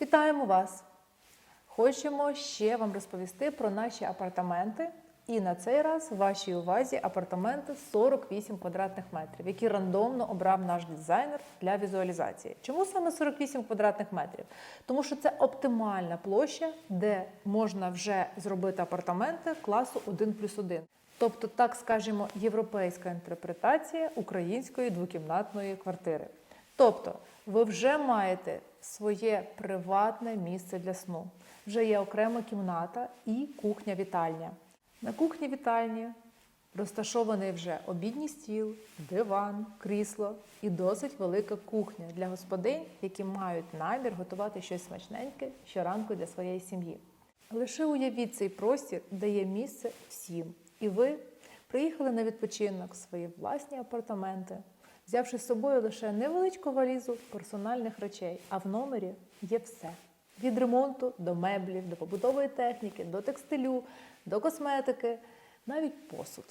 Вітаємо вас! Хочемо ще вам розповісти про наші апартаменти. І на цей раз в вашій увазі апартаменти 48 квадратних метрів, які рандомно обрав наш дизайнер для візуалізації. Чому саме 48 квадратних метрів? Тому що це оптимальна площа, де можна вже зробити апартаменти класу 1 плюс 1. Тобто, так скажімо, європейська інтерпретація української двокімнатної квартири. Тобто, ви вже маєте своє приватне місце для сну. Вже є окрема кімната і кухня-вітальня. На кухні-вітальні розташований вже обідній стіл, диван, крісло і досить велика кухня для господинь, які мають намір готувати щось смачненьке щоранку для своєї сім'ї. Лише уявіть цей простір, де є місце всім. І ви приїхали на відпочинок в свої власні апартаменти, взявши з собою лише невеличку валізу персональних речей, а в номері є все. Від ремонту до меблів, до побутової техніки, до текстилю, до косметики, навіть посуд.